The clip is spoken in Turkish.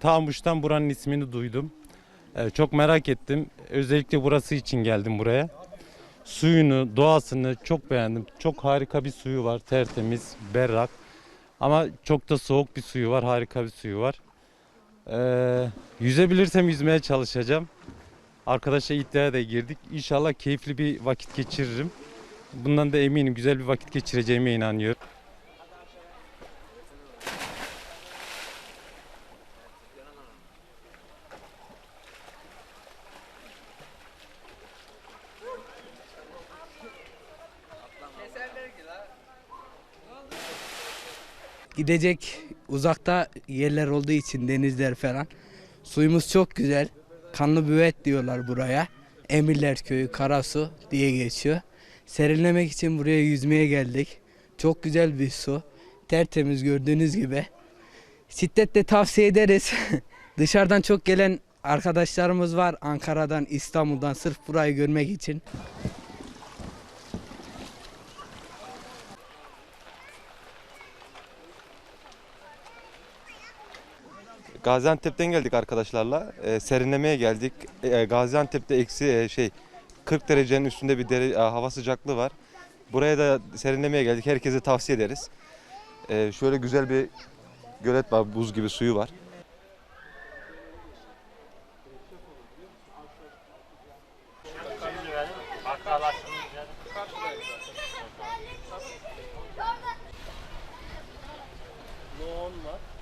Tamuş'tan buranın ismini duydum. Ee, çok merak ettim. Özellikle burası için geldim buraya. Suyunu, doğasını çok beğendim. Çok harika bir suyu var. Tertemiz, berrak. Ama çok da soğuk bir suyu var. Harika bir suyu var. Ee, yüzebilirsem yüzmeye çalışacağım. Arkadaşla iddiaya da girdik. İnşallah keyifli bir vakit geçiririm. Bundan da eminim. Güzel bir vakit geçireceğime inanıyorum. Gidecek uzakta yerler olduğu için denizler falan. Suyumuz çok güzel. Kanlı büvet diyorlar buraya. Emirler Köyü, Karasu diye geçiyor. Serinlemek için buraya yüzmeye geldik. Çok güzel bir su. Tertemiz gördüğünüz gibi. Şiddetle tavsiye ederiz. Dışarıdan çok gelen arkadaşlarımız var. Ankara'dan, İstanbul'dan sırf burayı görmek için. Gaziantep'ten geldik arkadaşlarla. E, serinlemeye geldik. E, Gaziantep'te eksi e, şey 40 derecenin üstünde bir dere, e, hava sıcaklığı var. Buraya da serinlemeye geldik. Herkese tavsiye ederiz. E, şöyle güzel bir gölet var. Buz gibi suyu var. Noon var.